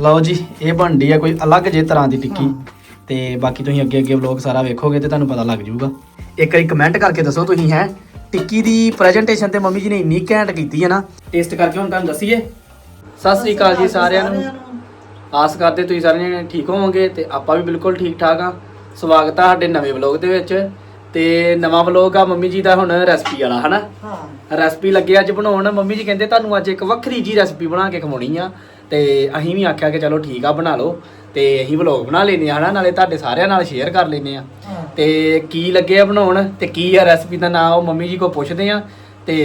ਲਓ ਜੀ ਇਹ ਬਣਦੀ ਆ ਕੋਈ ਅਲੱਗ ਜੇ ਤਰ੍ਹਾਂ ਦੀ ਟਿੱਕੀ। ਤੇ ਬਾਕੀ ਤੁਸੀਂ ਅੱਗੇ ਅੱਗੇ ਵਲੌਗ ਸਾਰਾ ਵੇਖੋਗੇ ਤੇ ਤੁਹਾਨੂੰ ਪਤਾ ਲੱਗ ਜਾਊਗਾ। ਇੱਕ ਵਾਰੀ ਕਮੈਂਟ ਕਰਕੇ ਦੱਸੋ ਤੁਸੀਂ ਹੈ ਟਿੱਕੀ ਦੀ ਪ੍ਰੈਜੈਂਟੇਸ਼ਨ ਤੇ ਮੰਮੀ ਜੀ ਨੇ ਇੰਨੀ ਘੈਂਟ ਕੀਤੀ ਹੈ ਨਾ। ਟੇਸਟ ਕਰਕੇ ਹੁਣ ਤੁਹਾਨੂੰ ਦੱਸੀਏ। ਸਤਿ ਸ੍ਰੀ ਅਕਾਲ ਜੀ ਸਾਰਿਆਂ ਨੂੰ। ਆਸ ਕਰਦੇ ਤੁਸੀਂ ਸਾਰੇ ਜਣੇ ਠੀਕ ਹੋਵੋਗੇ ਤੇ ਆਪਾਂ ਵੀ ਬਿਲਕੁਲ ਠੀਕ ਠਾਕ ਆ। ਸਵਾਗਤ ਆ ਸਾਡੇ ਨਵੇਂ ਵਲੌਗ ਦੇ ਵਿੱਚ। ਤੇ ਨਵਾਂ ਵਲੌਗ ਆ ਮੰਮੀ ਜੀ ਦਾ ਹੁਣ ਰੈਸਪੀ ਵਾਲਾ ਹਨਾ? ਹਾਂ। ਰੈਸਪੀ ਲੱਗੇ ਅੱਜ ਬਣਾਉਣ। ਮੰਮੀ ਜੀ ਕਹਿੰਦੇ ਤੁਹਾਨੂੰ ਅੱਜ ਇੱਕ ਵੱਖਰੀ ਜੀ ਰੈਸਪੀ ਬਣਾ ਕੇ ਖਵਾਉਣੀ ਆ। ਤੇ ਅਸੀਂ ਵੀ ਆਖਿਆ ਕਿ ਚਲੋ ਠੀਕ ਆ ਬਣਾ ਲਓ। ਤੇ ਅਸੀਂ ਵਲੌਗ ਬਣਾ ਲੈਨੇ ਆ ਹਨਾ ਨਾਲੇ ਤੁਹਾਡੇ ਸਾਰਿਆਂ ਨਾਲ ਸ਼ੇਅਰ ਕਰ ਲੈਨੇ ਆ। ਹਾਂ। ਤੇ ਕੀ ਲੱਗੇ ਆ ਬਣਾਉਣ ਤੇ ਕੀ ਆ ਰੈਸਪੀ ਦਾ ਨਾਮ ਉਹ ਮੰਮੀ ਜੀ ਕੋ ਪੁੱਛਦੇ ਆ। ਤੇ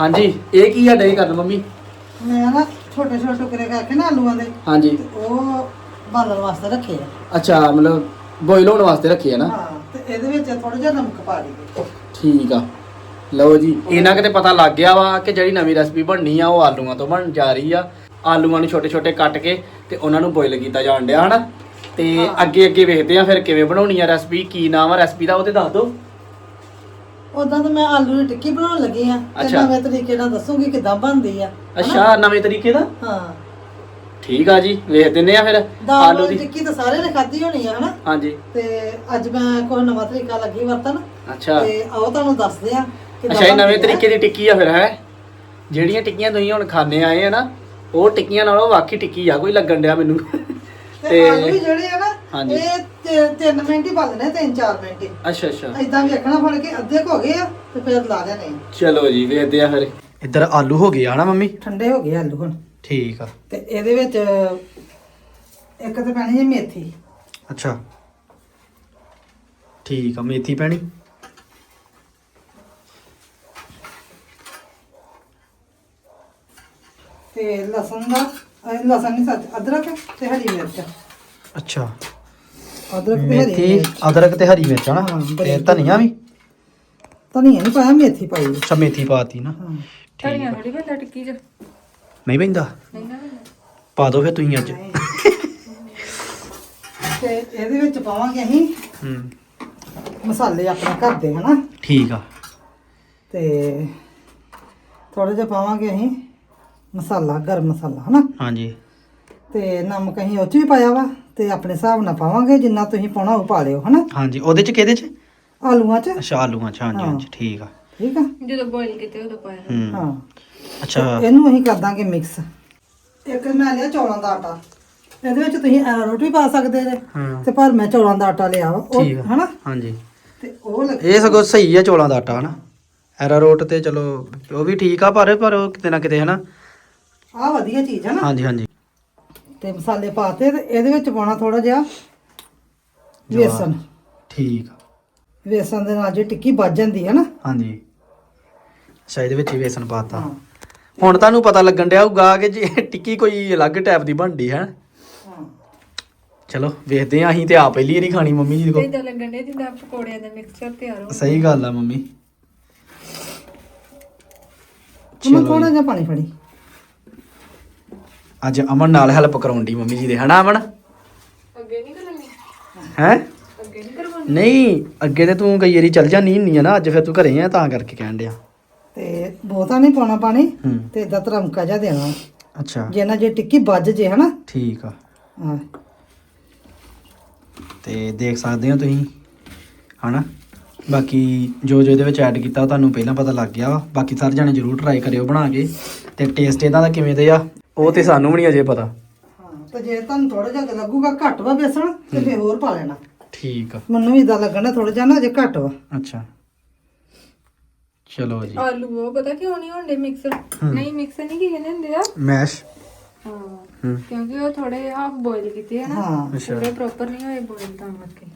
ਹਾਂਜੀ ਇਹ ਕੀ ਆ ਡੇ ਕਰਨ ਮੰਮੀ? ਮੈਂ ਨਾ ਛੋਟੇ ਛੋਟੇ ਟੁਕੜੇ ਕਰਕੇ ਨਾ ਆਲੂਆਂ ਦੇ ਹਾਂਜੀ। ਤੇ ਉਹ ਬਾਲਣ ਵਾਸਤੇ ਰੱਖੇ ਆ। ਅੱਛਾ ਮਤਲਬ ਬੋਇਲ ਹੋਣ ਵਾਸਤੇ ਰੱਖੇ ਆ ਨਾ? ਹਾਂ ਤੇ ਇਹਦੇ ਵਿੱਚ ਥੋੜਾ ਜਿਹਾ ਨਮਕ ਪਾ ਦਈਏ ਠੀਕ ਆ। ਲਓ ਜੀ ਇਹਨਾਂ ਕਿਤੇ ਪਤਾ ਲੱਗ ਗਿਆ ਵਾ ਕਿ ਜਿਹੜੀ ਨਵੀਂ ਰੈਸਪੀ ਬਣਨੀ ਆ ਉਹ ਆਲੂਆਂ ਤੋਂ ਬਣ ਜਾ ਰਹੀ ਆ। ਆਲੂਆਂ ਨੂੰ ਛੋਟੇ ਛੋਟੇ ਕੱਟ ਕੇ ਤੇ ਉਹਨਾਂ ਨੂੰ ਬੋਇਲ ਕੀਤਾ ਜਾਣ ਡਿਆ ਹਨਾ? ਤੇ ਅੱਗੇ ਅੱਗੇ ਵੇਖਦੇ ਆ ਫਿਰ ਕਿਵੇਂ ਬਣਾਉਣੀ ਆ ਰੈਸਪੀ ਕੀ ਨਾਮ ਆ ਰੈਸਪੀ ਦਾ ਉਹ ਤੇ ਦੱਸ ਦਿਓ ਉਦਾਂ ਤਾਂ ਮੈਂ ਆਲੂ ਦੀ ਟਿੱਕੀ ਬਣਾਉਣ ਲੱਗੀ ਆ ਤੇ ਅੱਛਾ। ਨਵੇਂ ਤਰੀਕੇ ਨਾਲ ਦੱਸੂਗੀ ਕਿਦਾਂ ਬਣਦੀ ਆ ਅੱਛਾ ਨਵੇਂ ਤਰੀਕੇ ਦਾ? ਹਾਂ। ਠੀਕ ਆ ਜੀ ਵੇਖ ਦਿੰਨੇ ਆ ਫਿਰ ਆਲੂ ਦੀ। ਟਿੱਕੀ ਤਾਂ ਸਾਰਿਆਂ ਨੇ ਖਾਧੀ ਹੋਣੀ ਆ ਹਨਾ? ਹਾਂਜੀ। ਤੇ ਅੱਜ ਮੈਂ ਕੋਈ ਨਵਾਂ ਤਰੀਕਾ ਲੱਗੀ ਵਰਤਨ ਅੱਛਾ। ਤੇ ਆਓ ਤੁਹਾਨੂੰ ਦੱਸਦੇ ਆ ਅੱਛਾ ਇਹ ਨਵੇਂ। ਤਰੀਕੇ ਦੀ ਟਿੱਕੀ ਆ ਫਿਰ ਹੈ? ਜਿਹੜੀਆਂ ਟਿੱਕੀਆਂ ਤੁਸੀਂ ਹੁਣ ਖਾਣੇ ਆਏ ਆ ਨਾ ਉਹ ਟਿੱਕੀਆਂ ਨਾਲੋਂ ਵਾਕਈ ਟਿੱਕੀ ਆ ਕੋਈ ਲੱਗਣ ਡਿਆ ਮੈਨੂੰ। ਤੇ ਆਲੂ ਵੀ ਜਿਹੜੇ ਆ ਨਾ ਹਾਂਜੀ। ਇਹ 3 ਮਿੰਟ ਹੀ ਬਲਨੇ 3-4 ਮਿੰਟ ਹੀ। ਅੱਛਾ ਅੱਛਾ। ਇਦਾਂ ਵੇਖਣਾ ਫੜ ਕੇ ਅੱਧੇ ਕੁ ਹੋ ਗਏ ਆ ਤੇ ਫਿਰ ਲਾ ਦੇਣੇ ਆ। ਚਲੋ ਜੀ ਵੇਖਦੇ ਆ ਫਿਰ। ਇੱਧਰ ਆਲੂ ਹੋ ਗਏ ਆ ਨਾ ਮੰਮੀ? ਠੰਡੇ ਹੋ ਗਏ ਆਲੂ ਹੁਣ। ਠੀਕ ਆ। ਤੇ ਇਹਦੇ ਵਿੱਚ ਇੱਕ ਤੇ ਪੈਣੀ ਹੈ ਮੇਥੀ। ਅੱਛਾ। ਠੀਕ ਆ ਮੇਥੀ ਪੈਣੀ? ਤੇ ਲਸਣ ਦਾ ਅਹ ਲਸਣ ਨਹੀਂ ਸੱਚ ਅਦਰਕ ਤੇ ਹਰੀ ਮਿਰਚ। ਅੱਛਾ। ਅਦਰਕ ਤੇ ਹਰੀ ਮੇਥੀ ਮਿਰਚ। ਅਦਰਕ ਤੇ ਹਰੀ ਮਿਰਚ ਨਾ ਹਾਂ, ਤੇ ਧਨੀਆ ਵੀ? ਧਨੀਆ ਨਹੀਂ ਪਾਇਆ ਮੇਥੀ ਪਾਈ। ਹੈ। ਅੱਛਾ ਮੇਥੀ ਪਾਤੀ ਨਾ। ਹਾਂ। ਠੀਕ ਆ। ਥੋੜੀ ਬੰਦਾ ਟਿੱਕੀ ਚ। ਨਹੀਂ ਪੈਂਦਾ? ਨਹੀਂ ਨਾ ਪਾ ਦਿਓ ਫਿਰ ਤੁਸੀਂ ਅੱਜ। ਤੇ ਇਹਦੇ ਵਿੱਚ ਪਾਵਾਂਗੇ ਅਸੀਂ ਹੂੰ। ਮਸਾਲੇ ਆਪਣੇ ਘਰ ਦੇ ਹਨਾ? ਠੀਕ ਆ। ਤੇ ਥੋੜਾ ਜਿਹਾ ਪਾਵਾਂਗੇ ਅਸੀਂ ਮਸਾਲਾ ਗਰਮ ਮਸਾਲਾ ਹਨਾ? ਹਾਂਜੀ। ਤੇ ਨਮਕ ਅਸੀਂ ਉਹ ਚ ਵੀ ਪਾਇਆ ਵਾ ਤੇ ਆਪਣੇ ਹਿਸਾਬ ਨਾਲ ਪਾਵਾਂਗੇ ਜਿੰਨਾ ਤੁਸੀਂ ਪਾਉਣਾ ਉਹ ਪਾ ਲਿਓ ਹਨਾ? ਹਾਂਜੀ ਉਹਦੇ ਚ ਕਿਹਦੇ ਚ? ਆਲੂਆਂ ਚ। ਅੱਛਾ ਆਲੂਆਂ ਚ ਹਾਂਜੀ। ਹਾਂਜੀ ਠੀਕ ਆ। ਠੀਕ ਆ? ਜਦੋਂ ਬੋਇਲ ਕੀਤੇ ਉਦੋਂ ਪਾਇਆ। ਹੂੰ। ਹਾਂ। ਅੱਛਾ। ਇਹਨੂੰ ਅਸੀਂ ਕਰ ਦਾਂਗੇ ਮਿਕਸ ਇੱਕ ਮੈਂ ਲਿਆ ਚੌਲਾਂ ਦਾ ਆਟਾ। ਇਹਦੇ ਵਿੱਚ ਤੁਸੀਂ ਅਰਾਰੋਟ ਵੀ ਪਾ ਸਕਦੇ ਜੇ। ਹਾਂ। ਤੇ ਪਰ ਮੈਂ ਚੌਲਾਂ ਦਾ ਆਟਾ ਲਿਆ ਵਾ। ਠੀਕ ਉਹ। ਹਨਾ? ਹਾਂਜੀ। ਤੇ ਉਹ ਲੱਗ ਇਹ ਸਗੋਂ ਸਹੀ ਆ ਚੋਲਾਂ ਦਾ ਆਟਾ ਹਨਾ? ਐਰਾਰੋਟ ਤੇ ਚਲੋ ਉਹ ਵੀ ਠੀਕ ਆ ਪਰ ਪਰ ਉਹ ਕਿਤੇ ਨਾ ਕਿਤੇ ਹਨਾ? ਆ ਵਧੀਆ ਚੀਜ਼ ਹੈ ਨਾ। ਹਾਂਜੀ ਹਾਂਜੀ। ਤੇ ਮਸਾਲੇ ਪਾਤੇ ਤੇ ਇਹਦੇ ਵਿੱਚ ਪਾਉਣਾ ਥੋੜਾ ਜਿਹਾ ਜਵਾਰ। ਵੇਸਣ। ਠੀਕ ਆ। ਵੇਸਣ ਦੇ ਨਾਲ ਜੇ ਟਿੱਕੀ ਵੱਜ ਜਾਂਦੀ ਹੈ ਨਾ। ਹਾਂਜੀ। ਅੱਛਾ ਇਹਦੇ ਵਿੱਚ ਹੀ ਵੇਸਣ ਪਾਤਾ। ਹਾਂ। ਹੁਣ ਤੁਹਾਨੂੰ ਪਤਾ ਲੱਗਣ ਡਿਆ ਹੋਊਗਾ ਕਿ ਜੇ ਟਿੱਕੀ ਕੋਈ ਅਲੱਗ ਟਾਈਪ ਦੀ ਬਣਦੀ ਹੈ। ਹਾਂ। ਚਲੋ ਵੇਖਦੇ ਆ ਅਸੀਂ ਤੇ ਆ ਪਹਿਲੀ ਵਾਰੀ ਖਾਣੀ ਮੰਮੀ ਜੀ ਤੇ ਕੋਲ। ਇਦਾਂ ਲੱਗਣ ਦੇ ਜਿੱਦਾਂ ਪਕੌੜਿਆਂ ਦਾ ਮਿਕਸਚਰ ਤਿਆਰ ਹੋ ਸਹੀ ਗੱਲ ਆ ਮੰਮੀ। ਉਹਨੂੰ ਚਲੋ ਥੋੜਾ। ਜਿਹਾ ਪਾਣੀ ਫੜੀ। ਅੱਜ ਅਮਨ ਨਾਲ ਹੈਲਪ ਕਰਾਉਂਦੀ ਮੰਮੀ ਜੀ ਦੇ ਹਨਾ ਅਮਨ? ਅੱਗੇ ਨਹੀਂ ਕਰਨੀ? ਹੈ? ਅੱਗੇ ਨਹੀਂ ਕਰਵਾਉਣੀ? ਨਹੀਂ ਅੱਗੇ ਤੇ ਤੂੰ ਕਈ ਵਾਰੀ ਚੱਲ ਜਾਂਦੀ ਹੁੰਨੀ ਆ ਨਾ ਅੱਜ ਫਿਰ ਤੂੰ ਘਰੇ ਆ ਤਾਂ ਕਰਕੇ ਕਹਿਣ ਡਿਆ। ਤੇ ਬਹੁਤਾ ਨਹੀਂ ਪਾਉਣਾ ਪਾਣੀ ਹੂੰ। ਤੇ ਇਦਾਂ ਧਰਮਕਾ ਜਿਹਾ ਦੇਣਾ। ਅੱਛਾ। ਜੇ ਨਾ ਜੇ ਟਿੱਕੀ ਵੱਜ ਜੇ ਹਨਾ? ਠੀਕ ਆ। ਹਾਂ। ਤੇ ਦੇਖ ਸਕਦੇ ਹੋ ਤੁਸੀਂ ਹਨਾ? ਬਾਕੀ ਜੋ ਜੋ ਇਹਦੇ ਵਿੱਚ ਐਡ ਕੀਤਾ ਉਹ ਤੁਹਾਨੂੰ ਪਹਿਲਾਂ ਪਤਾ ਲੱਗ ਗਿਆ ਵਾ। ਬਾਕੀ ਸਾਰੇ ਜਾਣੇ ਜਰੂਰ ਟਰਾਈ ਕਰਿਓ ਬਣਾ ਕੇ ਤੇ ਟੇਸਟ ਇਹਦਾ ਦਾ ਕਿਵੇਂ ਦੇ ਆ? ਉਹ ਤੇ ਸਾਨੂੰ ਵੀ ਨਹੀਂ ਅਜੇ ਪਤਾ। ਹਾਂ ਤੇ ਜੇ ਤੁਹਾਨੂੰ ਥੋੜਾ ਜਿਹਾ ਲੱਗੂਗਾ ਘੱਟ ਵਾ ਬੇਸਣ ਤੇ ਫਿਰ ਹੋਰ ਪਾ ਲੈਣਾ। ਠੀਕ ਆ। ਮੈਨੂੰ ਵੀ ਇਦਾਂ ਲੱਗਣਾ ਥੋੜਾ ਜਿਹਾ ਨਾ ਜੇ ਘੱਟ ਵਾ। ਅੱਛਾ। ਚਲੋ ਜੀ। ਆਲੂ ਉਹ ਪਤਾ ਕਿਉਂ ਨਹੀਂ ਹੁੰਦੇ ਮਿਕਸ ਨਹੀਂ ਮਿਕਸ ਨਹੀਂ ਕੀ ਕਹਿੰਦੇ ਹੁੰਦੇ ਆ? ਮੈਸ਼। ਹਾਂ ਹੂੰ। ਕਿਉਂਕਿ ਉਹ ਥੋੜੇ ਹਾਫ ਬੋਇਲ ਕੀਤੇ ਆ ਨਾ ਹਾਂ। ਅੱਛਾ। ਪੂਰੇ ਪ੍ਰੋਪਰ ਨਹੀਂ ਹੋਏ ਬੋਇਲ ਤਾਂ ਕਰਕੇ।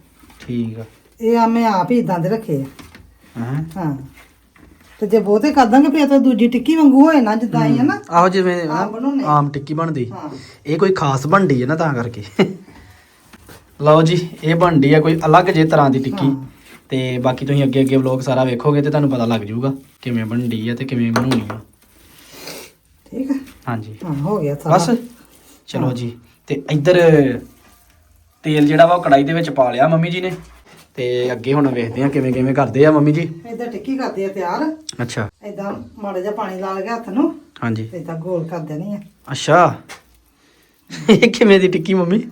ਠੀਕ ਆ। ਇਹ ਆ ਮੈਂ ਆਪ ਹੀ ਇਦਾਂ ਦੇ ਰੱਖੇ ਆ। ਹਾਂ? ਹਾਂ। ਤੇ ਜੇ ਬਹੁਤੇ ਕਰ ਦਾਂਗੇ ਫਿਰ ਤਾਂ ਦੂਜੀ ਟਿੱਕੀ ਵਾਂਗੂ ਹੋਏ ਨਾ ਜਿੱਦਾਂ ਹੀ ਹੈ ਨਾ। ਆਹੋ ਜਿਵੇਂ ਆਮ ਬਣਾਉਂਦੇ। ਆਮ ਟਿੱਕੀ ਬਣਦੀ। ਹਾਂ। ਇਹ ਕੋਈ ਖਾਸ ਬਣਦੀ ਹੈ ਨਾ ਤਾਂ ਕਰਕੇ। ਲਓ ਜੀ ਇਹ ਬਣਦੀ ਹੈ ਕੋਈ ਅਲੱਗ ਜੇ ਤਰ੍ਹਾਂ ਦੀ ਟਿੱਕੀ। ਹਾਂ। ਤੇ ਬਾਕੀ ਤੁਸੀਂ ਅੱਗੇ ਅੱਗੇ ਵਲੌਗ ਸਾਰਾ ਵੇਖੋਗੇ ਤੇ ਤੁਹਾਨੂੰ ਪਤਾ ਲੱਗ ਜਾਊਗਾ ਕਿਵੇਂ ਬਣਦੀ ਹੈ ਤੇ ਕਿਵੇਂ ਬਣਾਉਣੀ ਆ। ਠੀਕ ਹੈ ਹਾਂਜੀ। ਹਾਂ ਹੋ ਗਿਆ ਸਾਰਾ। ਬਸ ਚਲੋ ਜੀ। ਤੇ ਇੱਧਰ ਤੇਲ ਜਿਹੜਾ ਵਾ ਉਹ ਕੜਾਈ ਦੇ ਵਿੱਚ ਪਾ ਲਿਆ ਮੰਮੀ ਜੀ ਨੇ। ਤੇ ਅੱਗੇ ਹੁਣ ਵੇਖਦੇ ਆ ਕਿਵੇਂ ਕਿਵੇਂ ਕਰਦੇ ਆ ਮੰਮੀ ਜੀ। ਇਦਾਂ ਟਿੱਕੀ ਕਰਦੇ ਆ ਤਿਆਰ। ਅੱਛਾ। ਇਦਾਂ ਮਾੜਾ ਜਿਹਾ ਪਾਣੀ ਲਾ ਲਗਾ ਹੱਥ ਨੂੰ। ਹਾਂਜੀ। ਇਦਾਂ ਗੋਲ ਕਰ ਦੇਣੀ ਆ। ਅੱਛਾ। ਇਹ ਕਿਵੇਂ ਦੀ ਟਿੱਕੀ ਮੰਮੀ?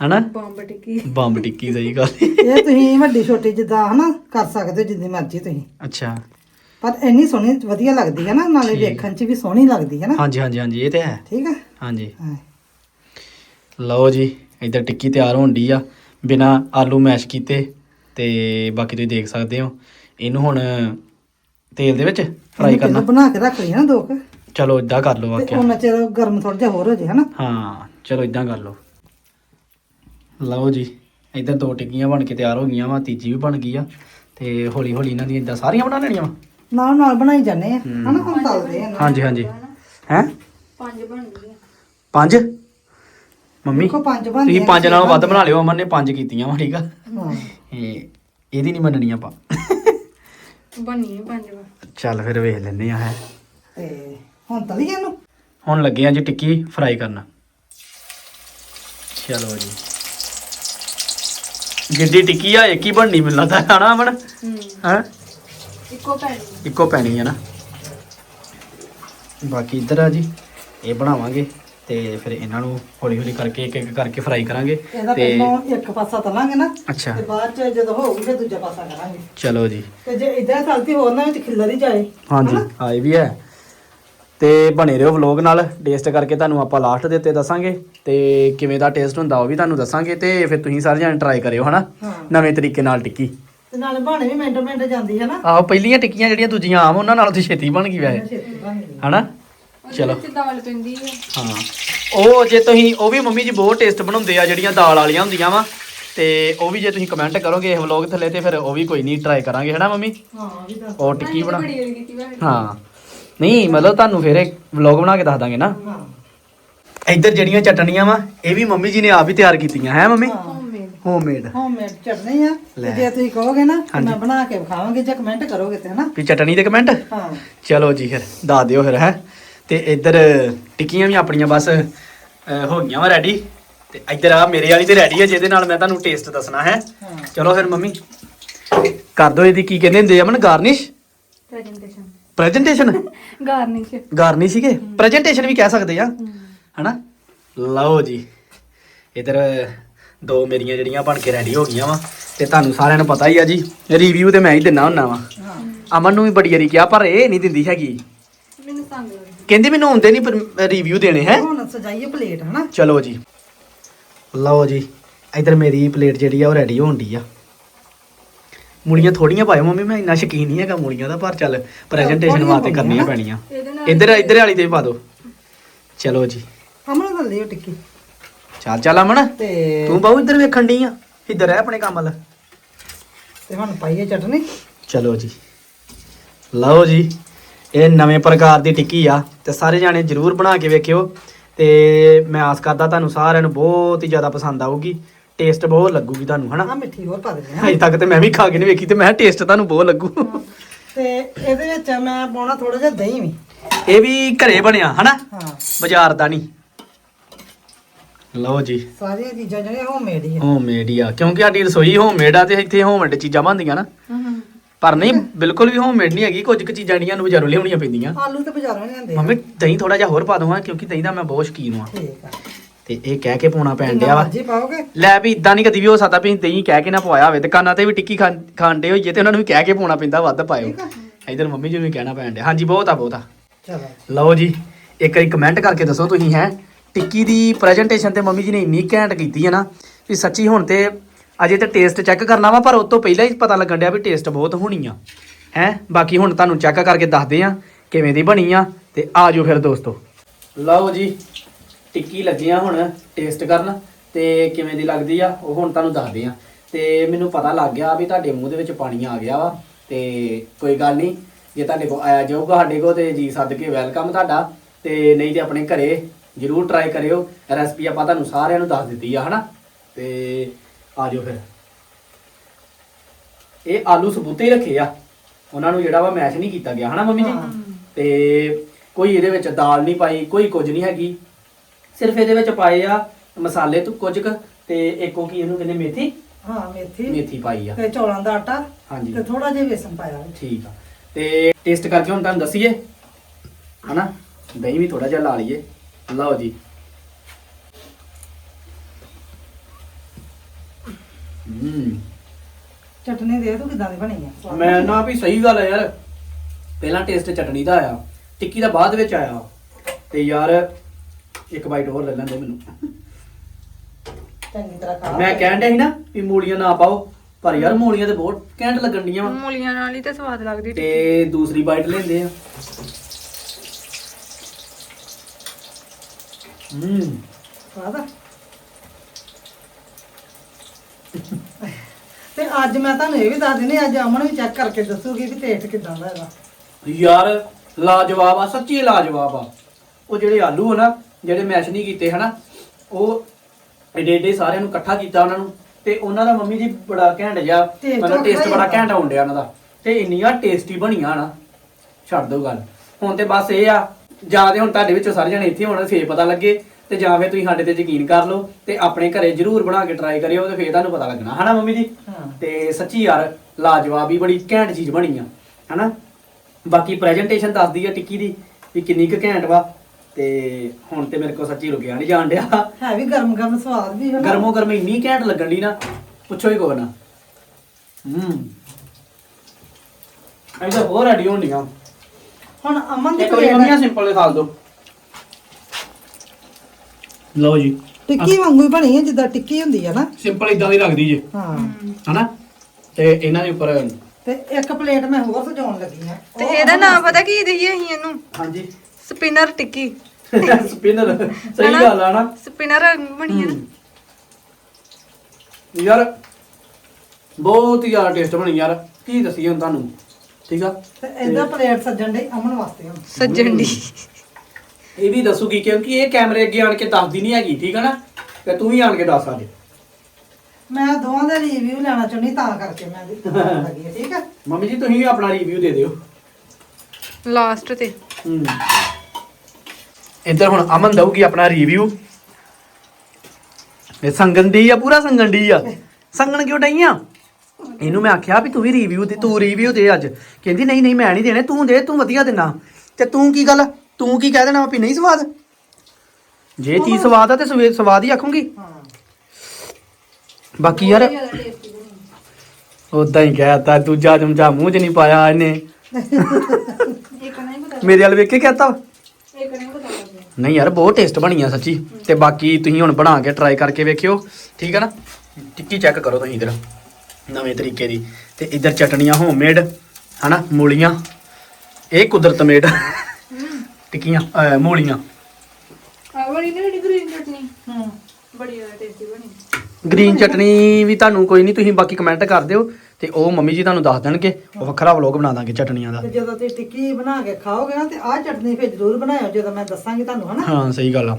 ਹਨਾ? ਬੰਬ ਟਿੱਕੀ। ਬੰਬ ਟਿੱਕੀ ਸਹੀ ਗੱਲ। ਇਹ ਤੁਸੀਂ ਵੱਡੀ ਛੋਟੀ ਜਿੱਦਾਂ ਹਨਾ ਕਰ ਸਕਦੇ ਹੋ ਜਿੰਨੀ ਮਰਜ਼ੀ ਤੁਸੀਂ। ਅੱਛਾ। ਪਰ ਇੰਨੀ ਸੋਹਣੀ ਵਧੀਆ ਲੱਗਦੀ ਹੈ ਨਾ ਨਾਲੇ ਵੇਖਣ 'ਚ ਵੀ ਸੋਹਣੀ ਲੱਗਦੀ ਹੈ ਨਾ। ਹਾਂਜੀ ਹਾਂਜੀ ਹਾਂਜੀ ਇਹ ਤੇ ਹੈ। ਠੀਕ ਹੈ ਹਾਂਜੀ। ਲਓ ਜੀ ਇੱਧਰ ਟਿੱਕੀ ਤਿਆਰ ਹੋਣ ਡਈ ਆ। ਬਿਨਾ ਆਲੂ ਮੈਸ਼ ਕੀਤੇ ਤੇ ਬਾਕੀ ਤੁਸੀਂ ਦੇਖ ਸਕਦੇ ਹੋ। ਇਹਨੂੰ ਹੁਣ ਤੇਲ ਦੇ ਵਿੱਚ ਫਰਾਈ ਕਰਨਾ। ਬਣਾ ਕੇ ਰੱਖ ਲਈ ਨਾ ਦੋ ਕੁ। ਚਲੋ ਇਦਾਂ ਕਰ ਲਓ ਤੇ ਵਾਕਿਆ। ਉਹਨਾਂ ਚਿਰ ਗਰਮ ਥੋੜਾ ਜਿਹਾ ਹੋਰ ਹੋ ਜੇ ਹਨਾ? ਹਾਂ ਚਲੋ ਇਦਾਂ ਕਰ ਲਓ। ਲਓ ਜੀ ਇੱਧਰ ਦੋ ਟਿੱਕੀਆਂ ਬਣ ਕੇ ਤਿਆਰ ਹੋ ਗਈਆਂ ਵਾ ਤੀਜੀ ਵੀ ਬਣ ਗਈ ਆ। ਤੇ ਹੌਲੀ ਹੌਲੀ ਇਹਨਾਂ ਦੀਆਂ ਇਦਾਂ ਸਾਰੀਆਂ ਬਣਾ ਲੈਣੀਆਂ ਵਾ? ਨਾਲ ਨਾਲ ਬਣਾਈ ਜਾਂਦੇ ਆ ਹਨਾ? ਹੁਣ ਤਲਦੇ ਆ ਹਾਂਜੀ ਹਾਂਜੀ। ਹੈ? ਪੰਜ ਬਣ ਗਈਆਂ। ਪੰਜ? ਮੰਮੀ ਦੇਖੋ ਪੰਜ ਤੁਸੀਂ ਬਣਦੀਆਂ ਪੰਜ ਨਾਲੋਂ ਵੱਧ ਬਣਾ ਲਿਓ ਅਮਨ ਨੇ ਪੰਜ ਕੀਤੀਆਂ ਵਾ ਠੀਕ ਆ? ਹਾਂ। ਇਹ ਇਹਦੀ ਨਹੀਂ ਮੰਨਣੀ ਆਪਾਂ। ਬਣੀ ਹੈ ਪੰਜ ਵਾ ਚੱਲ ਫਿਰ ਵੇਖ ਲੈਂਦੇ ਆ ਹੈ। ਤੇ ਹੁਣ ਤਲੀ ਇਹਨੂੰ? ਹੁਣ ਲੱਗੇ ਆ ਜੀ ਟਿੱਕੀ ਫਰਾਈ ਕਰਨ। ਚਲੋ ਜੀ। ਜਿੱਡੀ ਟਿੱਕੀ ਆ ਇੱਕ ਹੀ ਬਣਨੀ ਮੈਨੂੰ ਲੱਗਦਾ ਹਨਾ ਅਮਨ? ਹੂੰ। ਹਾਂ? ਇੱਕੋ ਪੈਣੀ ਇੱਕੋ ਪੈਣੀ ਹੈ ਨਾ। ਬਾਕੀ ਇੱਧਰ ਆ ਜੀ ਇਹ ਬਣਾਵਾਂਗੇ। ਤੇ ਫਿਰ ਇਹਨਾਂ ਨੂੰ ਹੌਲੀ ਹੌਲੀ ਕਰਕੇ ਇੱਕ ਇੱਕ ਕਰਕੇ ਫਰਾਈ ਕਰਾਂਗੇ ਇਹਦਾ ਤੇ ਪਹਿਲਾਂ ਇੱਕ ਪਾਸਾ ਤਲਾਂਗੇ ਨਾ ਅੱਛਾ। ਤੇ ਬਾਅਦ ਚ ਜਦੋਂ ਹੋਊਗੀ ਫਿਰ ਦੂਜਾ ਪਾਸਾ ਕਰਾਂਗੇ। ਚਲੋ ਜੀ। ਤੇ ਜੇ ਇਦਾਂ ਤਲਤੀ ਹੋਰ ਨਾ ਵਿੱਚ ਖਿੱਲਰ ਹੀ ਜਾਏ। ਹਾਂਜੀ? ਹਾਂ ਇਹ ਵੀ ਹੈ। ਤੇ ਬਣੇ ਰਹੋ ਵਲੌਗ ਨਾਲ। ਟੇਸਟ ਕਰਕੇ ਤੁਹਾਨੂੰ ਆਪਾਂ ਲਾਸਟ ਦੇ ਉੱਤੇ ਦੱਸਾਂਗੇ। ਤੇ ਕਿਵੇਂ ਦਾ ਟੇਸਟ ਹੁੰਦਾ ਉਹ ਵੀ ਤੁਹਾਨੂੰ ਦੱਸਾਂਗੇ ਤੇ ਫਿਰ ਤੁਸੀਂ ਸਾਰੇ ਜਣੇ ਟਰਾਈ ਕਰਿਓ ਹਨਾ? ਨਵੇਂ ਤਰੀਕੇ ਨਾਲ ਟਿੱਕੀ। ਤੇ ਨਾਲੇ ਬਣੇ ਵੀ ਮਿੰਟੋ ਮਿੰਟ ਜਾਂਦੀ ਹੈ ਨਾ। ਆਹੋ ਪਹਿਲੀਆਂ ਟਿੱਕੀਆਂ ਜਿਹੜੀਆਂ ਦੂਜੀਆਂ ਆਮ ਉਹਨਾਂ ਨਾਲੋਂ ਤੇ ਛੇਤੀ ਬਣ ਗਈ ਵੈਸੇ। ਛੇਤੀ ਬਣ ਗਈ। ਹਨਾ? ਚਲੋ। ਵਿੱਚ ਦਾਲ ਪੈਂਦੀ ਹੈ ਹਾਂ। ਉਹ ਜੇ ਤੁਸੀਂ ਉਹ ਵੀ ਮੰਮੀ ਜੀ ਬਹੁਤ ਟੇਸਟ ਬਣਾਉਂਦੇ ਆ ਜਿਹੜੀਆਂ ਦਾਲ ਵਾਲੀਆਂ ਹੁੰਦੀਆਂ ਵਾ। ਤੇ ਉਹ ਵੀ ਜੇ ਤੁਸੀਂ ਕਮੈਂਟ ਕਰੋਗੇ ਇਹ ਵਲੌਗ ਥੱਲੇ ਤੇ ਫਿਰ ਉਹ ਵੀ ਕੋਈ ਨਹੀਂ ਟਰਾਈ ਕਰਾਂਗੇ ਹਨਾ ਮੰਮੀ? ਹਾਂ ਵੀ ਦੱਸ ਉਹ ਟਿੱਕੀ ਬਣਾ ਬੜੀ ਵਾਲੀ ਕੀਤੀ ਵਾ ਹਾਂ। ਨਹੀਂ ਮਤਲਬ ਤੁਹਾਨੂੰ ਫਿਰ ਇੱਕ ਵਲੌਗ ਬਣਾ ਕੇ ਦੱਸ ਦਾਂਗੇ ਨਾ। ਹਾਂ। ਇੱਧਰ ਜਿਹੜੀਆਂ ਚਟਣੀਆਂ ਵਾ ਇਹ ਵੀ ਮੰਮੀ ਜੀ ਨੇ ਆਪ ਹੀ ਤਿਆਰ ਕੀਤੀਆਂ ਹੈ mummy? Homemade homemade homemade chutney ਆ। ਲੈ। ਜੇ ਤੁਸੀਂ ਕਹੋਗੇ ਨਾ ਤੇ। ਮੈਂ ਬਣਾ ਕੇ ਵਿਖਾਵਾਂਗੀ ਜੇ ਕਮੈਂਟ ਕਰੋਗੇ ਤੇ ਹਨਾ? ਵੀ ਚਟਣੀ ਦੇ ਕਮੈਂਟ ਹਾਂ। ਚਲੋ ਜੀ ਫਿਰ ਦੱਸ ਦਿਓ ਫਿਰ ਹੈ? ਤੇ ਇੱਧਰ ਟਿੱਕੀਆਂ ਵੀ ਆਪਣੀਆਂ ਬਸ ਅਹ, ਹੋ ਗਈਆਂ ਵਾ ਰੈਡੀ ਤੇ ਇੱਧਰ ਆ ਮੇਰੇ ਵਾਲੀ ਤੇ ਰੈਡੀ ਹੈ ਜਿਹਦੇ ਨਾਲ ਮੈਂ ਤੁਹਾਨੂੰ ਟੇਸਟ ਦੱਸਣਾ ਹੈ। ਚਲੋ ਫਿਰ ਮੰਮੀ ਕਰ ਦੋ ਇਹਦੀ ਕੀ ਕਹਿੰਦੇ ਹੁੰਦੇ Aman garnish presentation presentation garnish garnish ਸੀਗੇ? ਪ੍ਰੈਜੈਂਟੇਸ਼ਨ ਵੀ ਕਹਿ ਸਕਦੇ ਆ। ਹਨਾ? ਲਓ ਜੀ। ਇਧਰ ਦੋ ਮੇਰੀਆਂ ਜਿਹੜੀਆਂ ਬਣ ਕੇ ਰੈਡੀ ਹੋ ਗਈਆਂ ਵਾ। ਤੇ ਤੁਹਾਨੂੰ ਸਾਰਿਆਂ ਨੂੰ ਪਤਾ ਹੀ ਆ ਜੀ ਰਿਵਿਊ ਤੇ ਮੈਂ ਹੀ ਦਿੰਨਾ ਹੁੰਨਾ ਵਾ। ਅਮਨ ਨੂੰ ਵੀ ਬੜੀ ਵਾਰੀ ਕਿਹਾ ਪਰ ਇਹ ਨਹੀਂ ਦਿੰਦੀ ਹੈਗੀ। ਮੈਨੂੰ ਸੰਗ ਲੱਗਦੀ। ਕਹਿੰਦੀ ਮੈਨੂੰ ਆਉਂਦੇ ਨਹੀਂ ਰਿਵਿਊ ਦੇਣੇ ਹੈ? ਹੁਣ ਸਜਾਈਏ ਪਲੇਟ ਹਨਾ? ਚਲੋ ਜੀ। ਲਓ ਜੀ ਇਧਰ ਮੇਰੀ ਪਲੇਟ ਜਿਹੜੀ ਆ ਉਹ ਰੈਡੀ ਹੋਣ ਡਈ ਆ। ਮੂਲੀਆਂ ਥੋੜੀਆਂ ਪਾਇਓ ਮੰਮੀ ਮੈਂ ਇੰਨਾ ਸ਼ੌਕੀਨ ਨਹੀਂ ਹੈਗਾ ਮੂਲੀਆਂ ਦਾ ਪਰ ਚੱਲ ਪ੍ਰੈਜੈਂਟੇਸ਼ਨ ਵਾਸਤੇ ਕਰਨੀਆਂ ਪੈਣੀਆਂ। ਇੱਧਰ ਇੱਧਰ ਵਾਲੀ ਤੇ ਪਾ ਦਿਓ। ਚਲੋ ਜੀ। ਅਮਨ ਤਾਂ ਲਿਓ ਟਿੱਕੀ। ਚੱਲ ਚੱਲ ਅਮਨ ਤੇ ਤੂੰ ਬਾਹੂ ਇੱਧਰ ਵੇਖਣ ਡਈ ਆ? ਇੱਧਰ ਹੈ ਆਪਣੇ ਕੰਮ ਵੱਲ। ਤੇ ਹੁਣ ਪਾਈਏ ਚਟਨੀ। ਚਲੋ ਜੀ। ਲਓ ਜੀ। ਇਹ ਨਵੇਂ ਪ੍ਰਕਾਰ ਦੀ ਟਿੱਕੀ ਆ ਤੇ ਸਾਰੇ ਜਾਣੇ ਜਰੂਰ ਬਣਾ ਕੇ ਵੇਖਿਓ ਤੇ ਮੈਂ ਆਸ ਕਰਦਾ ਤੁਹਾਨੂੰ ਸਾਰਿਆਂ ਨੂੰ ਬਹੁਤ ਹੀ ਜ਼ਿਆਦਾ ਪਸੰਦ ਆਊਗੀ ਟੇਸਟ ਬਹੁਤ ਲੱਗੂਗੀ ਤੁਹਾਨੂੰ ਹਨਾ? ਮਿੱਠੀ ਹੋਰ ਪਾ ਦਿੰਦੇ ਹਾਂ ਅਜੇ ਤੱਕ ਤੇ ਮੈਂ ਵੀ ਖਾ ਕੇ ਨਹੀਂ ਵੇਖੀ ਤੇ ਮੈਂ ਟੇਸਟ ਤੁਹਾਨੂੰ ਬਹੁਤ ਲੱਗੂ। ਤੇ ਇਹਦੇ ਵਿੱਚ ਮੈਂ ਪਾਉਣਾ ਥੋੜਾ ਜਿਹਾ ਦਹੀਂ ਵੀ। ਇਹ ਵੀ ਘਰੇ ਬਣਿਆ ਹਨਾ? ਹਾਂ। ਬਾਜ਼ਾਰ ਦਾ ਨਹੀਂ। ਲਓ ਜੀ। ਸਾਰੀਆਂ ਚੀਜ਼ਾਂ ਜਿਹੜੀਆਂ ਹੋਮਮੇਡ ਹੀ ਆ। ਹੋਮਮੇਡ ਹੀ ਆ। ਕਿਉਂਕਿ ਸਾਡੀ ਰਸੋਈ ਹੋਮਮੇਡ ਆ ਤੇ ਇੱਥੇ ਹੋਮਮੇਡ ਚੀਜ਼ਾਂ ਬਣਦੀਆਂ ਨਾ। ਪਰ ਨਹੀਂ ਬਿਲਕੁਲ ਵੀ ਹੋਮਮੇਡ ਨਹੀਂ ਹੈਗੀ ਕੁਝ ਕੁ ਚੀਜ਼ਾਂ ਜਿਹੜੀਆਂ ਨੂੰ ਬਾਜ਼ਾਰੋਂ ਲਿਆਉਣੀਆਂ ਪੈਂਦੀਆਂ। ਆਲੂ ਤੇ ਬਾਜ਼ਾਰੋਂ ਲਿਆਂਦੇ ਆ। ਮੰਮੀ ਦਹੀਂ ਥੋੜਾ ਜਿਹਾ ਹੋਰ ਪਾ ਦਵਾਂ ਕਿਉਂਕਿ ਦਹੀਂ ਦਾ ਮੈਂ ਬਹੁਤ ਸ਼ੌਕੀਨ ਹਾਂ। ਠੀਕ ਆ। ਤੇ ਇਹ ਕਹਿ ਕੇ ਪਾਉਣਾ ਪੈਣ ਡਿਆ ਵਾ। ਮਰਜ਼ੀ ਪਾਓਗੇ। ਲੈ ਵੀ ਇਦਾਂ ਨਹੀਂ ਕਦੀ ਵੀ ਹੋ ਸਕਦਾ ਵੀ ਦਹੀਂ ਕਹਿ ਕੇ ਨਾ ਪਵਾਇਆ ਹੋਵੇ ਦੁਕਾਨਾਂ ਤੇ ਵੀ ਟਿੱਕੀ ਖਾਂ- ਖਾਂਦੇ ਹੋਈਏ ਤੇ ਉਹਨਾਂ ਨੂੰ ਵੀ ਕਹਿ ਕੇ ਪਾਉਣਾ ਪੈਂਦਾ ਵੱਧ ਪਾਇਓ। ਠੀਕ ਇਧਰ ਮੰਮੀ ਜੀ ਨੂੰ ਵੀ ਕਹਿਣਾ ਪੈਣ ਡਿਆ। ਹਾਂਜੀ ਬਹੁਤ ਆ ਬਹੁਤ ਆ। ਚਲੋ। ਲਓ ਜੀ ਇੱਕ ਵਾਰੀ ਕਮੈਂਟ ਕਰਕੇ ਦੱਸੋ ਤੁਸੀਂ ਹੈ। ਟਿੱਕੀ ਦੀ ਪ੍ਰੈਜੈਂਟੇਸ਼ਨ ਤੇ ਮੰਮੀ ਜੀ ਨੇ ਇੰਨੀ ਘੈਂਟ ਕੀਤੀ ਹੈ ਨਾ ਵੀ ਸੱਚੀ ਹੁਣ ਤੇ ਅਜੇ ਤੇ ਟੇਸਟ ਚੈੱਕ ਕਰਨਾ ਵਾ, ਪਰ ਉਸ ਤੋਂ ਪਹਿਲਾਂ ਹੀ ਪਤਾ ਲੱਗਣ ਡਿਆ ਵੀ ਟੇਸਟ ਬਹੁਤ ਹੋਣੀ ਆ। ਹੈ? ਬਾਕੀ ਹੁਣ ਤੁਹਾਨੂੰ ਚੈੱਕ ਕਰਕੇ ਦੱਸਦੇ ਆ ਕਿਵੇਂ ਦੀ ਬਣੀ ਆ, ਤੇ ਆ ਜਾਓ ਫਿਰ ਦੋਸਤੋ। ਲਓ ਜੀ, ਟਿੱਕੀ ਲੱਗੀਆਂ ਹੁਣ ਟੇਸਟ ਕਰਨ, ਤੇ ਕਿਵੇਂ ਦੀ ਲੱਗਦੀ ਆ, ਉਹ ਹੁਣ ਤੁਹਾਨੂੰ ਦੱਸਦੇ ਆ। ਤੇ ਮੈਨੂੰ ਪਤਾ ਲੱਗ ਗਿਆ ਵੀ ਤੁਹਾਡੇ ਮੂੰਹ ਦੇ ਵਿੱਚ ਪਾਣੀ ਆ ਗਿਆ ਵਾ, ਤੇ ਕੋਈ ਗੱਲ ਨਹੀਂ, ਜੇ ਤੁਹਾਡੇ ਕੋਲ ਆਇਆ ਜਾਊਗਾ ਸਾਡੇ ਕੋਲ, ਤੇ ਜੀ ਸੱਦ ਕੇ ਵੈਲਕਮ ਤੁਹਾਡਾ, ਤੇ ਨਹੀਂ ਤੇ ਆਪਣੇ ਘਰੇ ਜਰੂਰ ਟਰਾਈ ਕਰਿਓ। ਰੈਸਪੀ ਆਪਾਂ ਤੁਹਾਨੂੰ ਸਾਰਿਆਂ ਨੂੰ ਦੱਸ ਦਿੱਤੀ ਆ, ਹਨਾ? ਤੇ ਆ ਜਾਓ ਫਿਰ। ਇਹ ਆਲੂ ਸਬੂਤੇ ਹੀ ਰੱਖੇ ਆ। ਉਹਨਾਂ ਨੂੰ ਜਿਹੜਾ ਵਾ ਮੈਸ਼ ਨਹੀਂ ਕੀਤਾ ਗਿਆ ਹਨਾ ਮੰਮੀ ਜੀ। ਤੇ ਕੋਈ ਇਹਦੇ ਵਿੱਚ ਦਾਲ ਨਹੀਂ ਪਾਈ ਕੋਈ ਕੁਝ ਨਹੀਂ ਹੈਗੀ। ਸਿਰਫ ਇਹਦੇ ਵਿੱਚ ਪਾਏ ਆ ਮਸਾਲੇ ਤੋਂ ਕੁਝ ਕੁ ਤੇ ਇੱਕੋ ਕੀ ਇਹਨੂੰ ਕਹਿੰਦੇ ਮੇਥੀ? ਹਾਂ ਮੇਥੀ। ਮੇਥੀ ਪਾਈ ਆ। ਤੇ ਚੌਲਾਂ ਦਾ ਆਟਾ ਹਾਂਜੀ। ਤੇ ਥੋੜਾ ਜਿਹਾ ਵੇਸਣ ਪਾਇਆ ਵਿੱਚ ਠੀਕ ਆ। ਤੇ ਟੇਸਟ ਕਰਕੇ ਹੁਣ ਤੁਹਾਨੂੰ ਦੱਸੀਏ। ਹਨਾ? ਦਹੀਂ ਵੀ ਥੋੜਾ ਜਿਹਾ ਲਾ ਲਈਏ। ਲਓ ਜੀ। ਹੂੰ। ਚਟਨੀ ਦੇ ਤੂੰ ਕਿਦਾਂ ਦੀ ਬਣੀ ਆ? ਸਵਾਦ ਮੈਂ ਨਾ ਵੀ ਸਹੀ ਗੱਲ ਹੈ ਯਾਰ। ਪਹਿਲਾਂ ਟੇਸਟ ਚਟਣੀ ਦਾ ਆਇਆ ਟਿੱਕੀ ਦਾ ਬਾਅਦ ਵਿੱਚ ਆਇਆ। ਤੇ ਯਾਰ ਇੱਕ ਬਾਈਟ ਹੋਰ ਲੈ ਲੈਂਦੇ ਮੈਨੂੰ। ਚੰਗੀ ਤਰ੍ਹਾਂ ਖਾ। ਮੈਂ ਕਹਿਣ ਡਿਆ ਸੀ ਨਾ ਵੀ ਮੂਲੀਆਂ ਨਾ ਪਾਓ ਪਰ ਯਾਰ ਮੂਲੀਆਂ ਤੇ ਬਹੁਤ ਘੈਂਟ ਲੱਗਣ ਡੀਆਂ ਵਾ। ਮੂਲੀਆਂ ਨਾਲ ਹੀ ਤਾਂ ਸਵਾਦ ਲੱਗਦੀ ਤੇ ਦੂਸਰੀ ਬਾਈਟ ਲੈਂਦੇ ਆ। ਹੂੰ। ਸਵਾਦ ਆ ਤੇ ਅੱਜ ਮੈਂ ਤੁਹਾਨੂੰ ਇਹ ਵੀ ਦੱਸ ਦਿੰਦੀ ਅੱਜ ਅਮਨ ਵੀ ਚੈੱਕ ਕਰਕੇ ਦੱਸੂਗੀ ਵੀ ਟੇਸਟ ਕਿਦਾਂ ਦਾ ਹੈਗਾ ਯਾਰ ਲਾਜਵਾਬ ਆ ਸੱਚੀ ਲਾਜਵਾਬ ਆ। ਉਹ ਜਿਹੜੇ ਆਲੂ ਆ ਨਾ ਜਿਹੜੇ ਮੈਸ਼ ਨਹੀਂ ਕੀਤੇ ਹਨਾ ਉਹ ਏਡੇ ਏਡੇ ਸਾਰਿਆਂ ਨੂੰ ਇਕੱਠਾ ਕੀਤਾ ਉਹਨਾਂ ਨੂੰ ਤੇ ਉਹਨਾਂ ਦਾ ਮੰਮੀ ਜੀ ਬੜਾ ਘੈਂਟ ਜਿਹਾ ਮਤਲਬ ਟੇਸਟ ਬੜਾ। ਘੈਂਟ ਆਉਣ ਡਿਆ ਉਹਨਾਂ ਦਾ। ਤੇ ਇੰਨੀਆਂ ਟੇਸਟੀ ਬਣੀਆਂ ਨਾ ਛੱਡ ਦੋ ਗੱਲ। ਹੁਣ ਤੇ ਬਸ ਇਹ ਆ ਜਾਂ ਤੇ ਹੁਣ ਤੁਹਾਡੇ ਵਿੱਚੋਂ ਸਾਰੇ ਜਣੇ ਇੱਥੇ ਹੋਣ ਫੇਰ ਪਤਾ ਲੱਗੇ। ਤੇ ਜਾਂ ਫੇਰ ਤੁਸੀਂ ਸਾਡੇ ਤੇ ਯਕੀਨ ਕਰ ਲਓ ਤੇ ਆਪਣੇ ਘਰੇ ਜਰੂਰ ਬਣਾ ਕੇ ਟਰਾਈ ਕਰਿਓ ਤੇ ਫੇਰ ਤੁਹਾਨੂੰ ਪਤਾ ਲੱਗਣਾ। ਹਨਾ ਮੰਮੀ ਜੀ? ਤੇ ਸੱਚੀ ਯਾਰ ਲਾਜਵਾਬ ਹੀ ਬੜੀ ਘੈਂਟ ਚੀਜ਼ ਬਣੀ ਆ ਹਨਾ? ਬਾਕੀ ਪ੍ਰੈਜੈਂਟੇਸ਼ਨ ਦੱਸਦੀ ਆ ਟਿੱਕੀ ਦੀ ਵੀ ਕਿੰਨੀ ਕੁ ਘੈਂਟ ਵਾ ਤੇ ਹੁਣ ਤੇ ਮੇਰੇ ਕੋਲ ਸੱਚੀ ਰੁਕਿਆ ਨਹੀਂ ਜਾਣ ਡਿਆ। ਹੈ ਵੀ ਗਰਮ ਗਰਮ ਸਵਾਦ ਵੀ ਹੈ ਗਰਮੋ ਗਰਮ ਇੰਨੀ ਘੈਂਟ ਲੱਗਣ ਦੀ ਨਾ ਪੁੱਛੋ ਹੀ ਕੋ ਨਾ। ਹੂੰ। ਐਸਾ ਹੋਰ ਰੈਡੀ ਹੋਣੀਆਂ ਹੁਣ ਅਮਨ ਦੀ ਇੱਕ ਵਾਰੀ ਮੰਮੀਆਂ। ਸਿੰਪਲ ਖਾ ਦੋ। ਲਓ ਜੀ। ਟਿੱਕੀ ਵਾਂਗੂ ਹੀ ਬਣੀ ਹੈ ਜਿੱਦਾਂ ਟਿੱਕੀ ਹੁੰਦੀ ਹੈ ਨਾ। ਸਿੰਪਲ ਇਦਾਂ ਦੀ ਲੱਗਦੀ ਜੇ। ਹਾਂ। ਹਨਾ? ਤੇ ਇਹਨਾਂ ਦੇ ਉੱਪਰ ਤੇ ਇੱਕ ਪਲੇਟ ਮੈਂ ਹੋਰ ਸਜਾਉਣ ਲੱਗੀ ਆ ਤੇ ਇਹਦਾ ਨਾਮ ਪਤਾ ਕੀ ਦਈਏ ਅਸੀਂ ਇਹਨੂੰ? ਹਾਂਜੀ। ਸਪਿਨਰ ਟਿੱਕੀ। ਸਪਿਨਰ ਸਹੀ ਗੱਲ ਆ ਨਾ। ਸਪਿਨਰ ਬਣੀ ਹੈ ਨਾ। ਯਾਰ ਬਹੁਤ ਹੀ ਜ਼ਿਆਦਾ ਟੇਸਟ ਬਣੀ ਯਾਰ। ਕੀ ਦੱਸੀਏ ਹੁਣ ਤੁਹਾਨੂੰ? ਠੀਕ ਆ? ਤੇ ਇਹਦਾ ਪਲੇਟ ਸੱਜਣ ਦੇ ਅਮਨ ਵਾਸਤੇ ਸੱਜਣ ਦੀ ਇਹ ਵੀ ਦੱਸੂਗੀ ਕਿਉਂਕਿ ਇਹ ਕੈਮਰੇ ਅੱਗੇ ਆਣ ਕੇ ਦੱਸਦੀ ਨਹੀਂ ਹੈਗੀ ਠੀਕ ਆ ਨਾ? ਤੇ ਤੂੰ ਵੀ ਆਣ ਕੇ ਦੱਸ ਸਾਡੇ। ਮੈਂ ਦੋਵਾਂ ਦਾ ਰਿਵਿਊ ਲੈਣਾ ਚਾਹੁੰਦੀ ਤਾਂ ਕਰਕੇ ਮੈਂ ਵੀ ਬਣਾਉਣ ਲੱਗੀ ਹਾਂ, ਠੀਕ ਹੈ ਮੰਮੀ ਜੀ ਤੁਸੀਂ ਵੀ ਆਪਣਾ ਰਿਵਿਊ ਦੇ ਦਿਓ। ਲਾਸਟ ਤੇ। ਹੂੰ। ਇੱਧਰ ਹੁਣ ਅਮਨ ਦਊਗੀ ਆਪਣਾ ਰਿਵਿਊ ਇਹ ਸੰਗਣ ਦੀ ਆ ਪੂਰਾ ਸੰਗਣ ਦੀ ਆ। ਸੰਗਣ ਕਿਉਂ ਡਈ ਆ? ਇਹਨੂੰ ਮੈਂ ਆਖਿਆ ਵੀ ਤੂੰ ਵੀ ਰਿਵਿਊ ਦੇ ਤੂੰ ਰਿਵਿਊ ਦੇ ਅੱਜ। ਕਹਿੰਦੀ ਨਹੀਂ ਨਹੀਂ ਮੈਂ ਨਹੀਂ ਦੇਣੇ ਤੂੰ ਦੇ ਤੂੰ ਵਧੀਆ ਦੇਣਾ ਤੇ ਤੂੰ ਕੀ ਗੱਲ ਤੂੰ ਕੀ ਕਹਿ ਦੇਣਾ ਵੀ ਨਹੀਂ ਸਵਾਦ? ਜੇ ਚੀਜ਼ ਸਵਾਦ ਆ ਤੇ ਸਵੇ- ਸਵਾਦ ਹੀ ਆਖੂੰਗੀ। ਹਾਂ। ਬਾਕੀ ਯਾਰ ਉਦਾਂ ਹੀ ਕਹਿਤਾ ਦੂਜਾ ਚਮਚਾ ਮੂੰਹ 'ਚ ਨਹੀਂ ਪਾਇਆ ਇਹਨੇ। ਇੱਕ ਨਹੀਂ ਪਤਾ। ਮੇਰੇ ਵੱਲ ਵੇਖ ਕੇ ਕਹਤਾ। ਇੱਕ ਨਹੀਂ ਪਤਾ ਲੱਗਿਆ ਨਹੀਂ ਯਾਰ ਬਹੁਤ ਟੇਸਟ ਬਣੀ ਆ ਸੱਚੀ। ਤੇ ਬਾਕੀ ਤੁਸੀਂ ਹੁਣ ਬਣਾ ਕੇ ਟਰਾਈ ਕਰਕੇ ਵੇਖਿਓ ਠੀਕ ਹੈ ਨਾ? ਟਿੱਕੀ ਚੈੱਕ ਕਰੋ ਤੁਸੀਂ ਇਧਰ ਨਵੇਂ ਤਰੀਕੇ ਦੀ। ਤੇ ਇਧਰ ਚਟਣੀਆਂ ਹੋਮਮੇਡ ਹਨਾ ਮੂਲੀਆਂ। ਇਹ ਕੁਦਰਤ ਮੇਡ ਟਿੱਕੀਆਂ ਅਹ, ਮੂਲੀਆਂ। ਆ ਬੜੀ ਨਾ ਗ੍ਰੀਨ ਚਟਨੀ? ਹੂੰ। ਬੜੀ ਜ਼ਿਆਦਾ ਟੇਸਟੀ ਬਣੀ। ਗ੍ਰੀਨ ਚਟਨੀ ਵੀ ਤੁਹਾਨੂੰ ਕੋਈ ਨਹੀਂ ਤੁਸੀਂ ਬਾਕੀ ਕਮੈਂਟ ਕਰ ਦਿਓ ਤੇ ਉਹ ਮੰਮੀ ਜੀ ਤੁਹਾਨੂੰ ਦੱਸ ਦੇਣਗੇ। ਉਹ ਵੱਖਰਾ ਵਲੋਗ ਬਣਾ ਦਾਂਗੇ ਚਟਨੀਆਂ ਦਾ। ਤੇ ਜਦੋਂ ਤੁਸੀਂ ਟਿੱਕੀ ਬਣਾ ਕੇ ਖਾਓਗੇ ਨਾ ਤੇ ਆਹ ਚਟਨੀ ਫਿਰ ਜ਼ਰੂਰ ਬਣਾਇਓ ਜਦੋਂ ਮੈਂ ਦੱਸਾਂਗੀ ਤੁਹਾਨੂੰ ਹਨਾ? ਹਾਂ ਸਹੀ ਗੱਲ ਆ।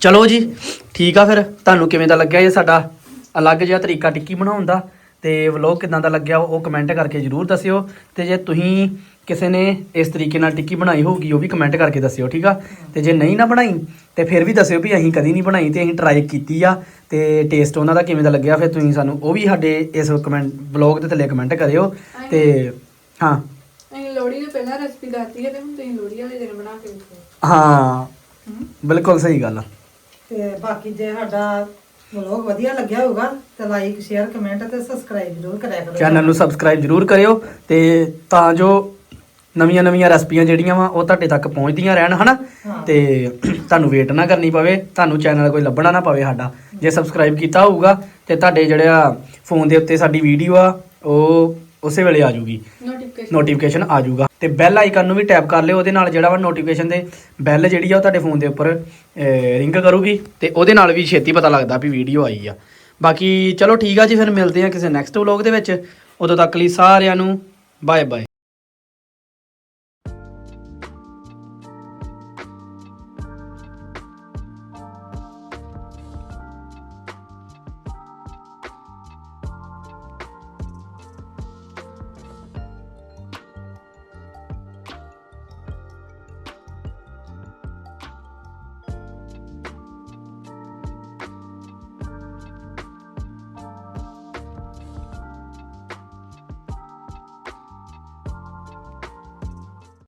ਚਲੋ ਜੀ ਠੀਕ ਆ ਫਿਰ। ਤੁਹਾਨੂੰ ਕਿਵੇਂ ਦਾ ਲੱਗਿਆ ਇਹ ਸਾਡਾ ਅਲੱਗ ਜਿਹਾ ਤਰੀਕਾ ਟਿੱਕੀ ਬਣਾਉਣ ਦਾ? ਤੇ ਵਲੌਗ ਕਿਦਾਂ ਦਾ ਲੱਗਿਆ ਉਹ ਕਮੈਂਟ ਕਰਕੇ ਜਰੂਰ ਦੱਸਿਓ। ਤੇ ਜੇ ਤੁਸੀਂ ਕਿਸੇ ਨੇ ਇਸ ਤਰੀਕੇ ਨਾਲ ਟਿੱਕੀ ਬਣਾਈ ਹੋਊਗੀ ਉਹ ਵੀ ਕਮੈਂਟ ਕਰਕੇ ਦੱਸਿਓ ਠੀਕ ਆ? ਤੇ ਜੇ ਨਹੀਂ ਨਾ ਬਣਾਈ ਤੇ ਫਿਰ ਵੀ ਦੱਸਿਓ ਵੀ ਅਸੀਂ ਕਦੀ ਨਹੀਂ ਬਣਾਈ ਤੇ ਅਸੀਂ ਟਰਾਈ ਕੀਤੀ ਆ। ਤੇ ਟੇਸਟ ਉਹਨਾਂ ਦਾ ਕਿਵੇਂ ਦਾ ਲੱਗਿਆ ਫਿਰ ਤੁਸੀਂ ਸਾਨੂੰ ਉਹ ਵੀ ਸਾਡੇ ਇਸ ਕਮੈਂਟ ਵਲੌਗ ਦੇ ਥੱਲੇ ਕਮੈਂਟ ਕਰਿਓ। ਤੇ ਹਾਂ। ਅਸੀਂ ਲੋੜੀ ਦੇ ਪਹਿਲਾਂ ਰੈਸਪੀ ਦੱਸਤੀ ਹੈ ਤੇ ਹੁਣ ਤੁਸੀਂ ਲੋੜੀ ਵਾਲੇ ਦਿਨ ਬਣਾ ਕੇ ਹਾਂ। ਬਿਲਕੁਲ ਸਹੀ ਗੱਲ ਆ। ਤੇ ਬਾਕੀ ਜੇ ਸਾਡਾ ਵਲੋਗ ਵਧੀਆ ਲੱਗਿਆ ਹੋਊਗਾ ਤੇ ਲਾਈਕ ਸ਼ੇਅਰ ਕਮੈਂਟ ਤੇ ਸਬਸਕ੍ਰਾਈਬ ਜ਼ਰੂਰ ਕਰਿਆ ਕਰੋ। ਚੈਨਲ ਨੂੰ ਸਬਸਕ੍ਰਾਈਬ ਜਰੂਰ ਕਰਿਓ ਤੇ ਤਾਂ ਜੋ ਨਵੀਆਂ ਨਵੀਆਂ ਰੈਸਪੀਆਂ ਜਿਹੜੀਆਂ ਵਾ ਉਹ ਤੁਹਾਡੇ ਤੱਕ ਪਹੁੰਚਦੀਆਂ ਰਹਿਣ ਹਨਾ। ਤੇ ਤੁਹਾਨੂੰ ਵੇਟ ਨਾ ਕਰਨੀ ਪਵੇ ਤੁਹਾਨੂੰ ਚੈਨਲ ਕੋਈ ਲੱਭਣਾ ਨਾ ਪਵੇ ਸਾਡਾ। ਜੇ ਸਬਸਕ੍ਰਾਈਬ ਕੀਤਾ ਹੋਊਗਾ ਤੇ ਤੁਹਾਡੇ ਜਿਹੜਾ ਫੋਨ ਦੇ ਉੱਤੇ ਸਾਡੀ ਵੀਡੀਓ ਆ ਉਹ ਉਸੇ ਵੇਲੇ ਆ ਜਾਊਗੀ ਨੋਟੀਫਿਕੇਸ਼ਨ ਨੋਟੀਫਿਕੇਸ਼ਨ ਆ ਜਾਊਗਾ ਤੇ ਬੈਲ ਆਈਕਨ ਨੂੰ ਵੀ ਟੈਪ ਕਰ ਲਿਓ ਉਹਦੇ ਨਾਲ ਜਿਹੜਾ ਵਾ ਨੋਟੀਫਿਕੇਸ਼ਨ ਦੇ ਬੈਲ ਜਿਹੜੀ ਆ ਉਹ ਤੁਹਾਡੇ ਫੋਨ ਦੇ ਉੱਪਰ ਰਿੰਗ ਕਰੂਗੀ ਤੇ ਉਹਦੇ ਨਾਲ ਵੀ ਛੇਤੀ ਪਤਾ ਲੱਗਦਾ ਵੀ ਵੀਡੀਓ ਆਈ ਆ। ਬਾਕੀ ਚਲੋ ਠੀਕ ਆ ਜੀ ਫਿਰ ਮਿਲਦੇ ਆ ਕਿਸੇ ਨੈਕਸਟ ਵਲੌਗ ਦੇ ਵਿੱਚ। ਉਦੋਂ ਤੱਕ ਲਈ ਸਾਰਿਆਂ ਨੂੰ ਬਾਏ ਬਾਏ